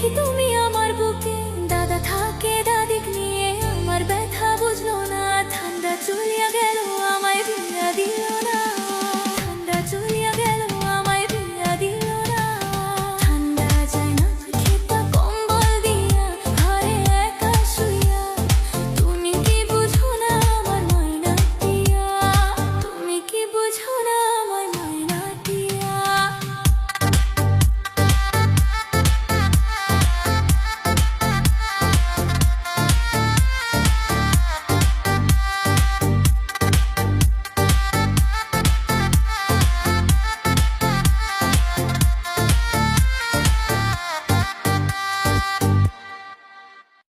কি তুমি